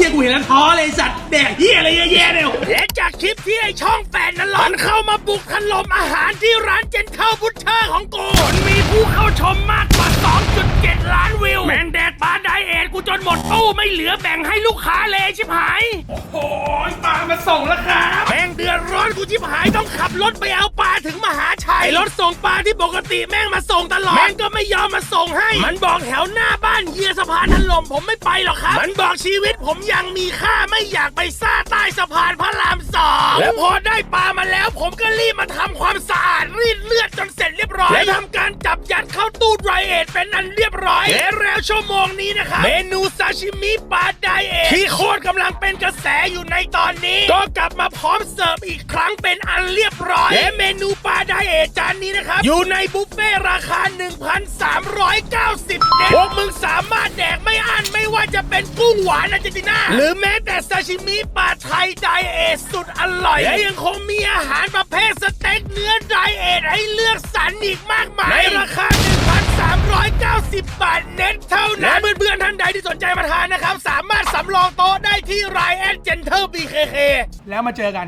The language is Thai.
ฮียกูเห็นแล้วท้อเลยไอ้สัตว์แดกเฮียอะไรเยอะแยะเนี่ยและจากคลิปที่ไอช่องแฟนนั้นหลอนเข้ามาบุกถล่มอาหารที่ร้านเจนเข้าบุชเชอร์ของกูจนมีผู้เข้าชมมากกว่า 2.7 ล้านวิว แม่งแดกปลาไดเอทกูจนหมดตู้ไม่เหลือแบ่งให้ลูกค้าเลยชิบหาย โอ้ยปลามาส่งแล้วครับแม่งเดือดร้อนกูชิบหายต้องขับรถไปเอาปลาถึงมหาชัยไอ้รถส่งปลาที่ปกติแม่งมาส่งตลอดแม่งก็ไม่ยอมมาส่งให้ มันบอกแถวหน้าบ้า นเฮียสะพานถล่มผมไม่ไปหรอกครับ มันบอกชีวิตผมยังมีค่าไม่อยากไปซ่าใต้สะพานพระรามสองแล้วพอได้ปลามาแล้ว ผมก็รีบมาทำความสะอาดรีดเลือดจนเสร็จเรียบร้อยและทำการจับยัดเข้าตู้ไดรเอทเป็นอันเรียบร้อยและแล้วชั่วโมงนี้นะครับเมนูซาชิมิปลาไดเอทที่โคตรกำลังเป็นกระแสอยู่ในตอนนี้ ก็กลับมาพร้อมเสิร์ฟอีกครั้งเป็นอันเรียบร้อย และเมนูปลาไดเอทจานนี้นะครับอยู่ในบุฟเฟ่ราคา 1,390เน็ เป็นกุ้งหวานอาร์เจนตินาหรือแม้แต่ซาชิมิปลาไทยไดเอทสุดอร่อยและยังคงมีอาหารประเภทสเต็กเนื้อไดเอทให้เลือกสรรอีกมากมายในราคา 1,390 บาทเน็ตเท่านั้นและเพื่อนๆท่านใดที่สนใจมาทานนะครับ สามารถสำรองโต๊ะได้ที่ไรแอนเจนเทอร์บีเคเคแล้วมาเจอกัน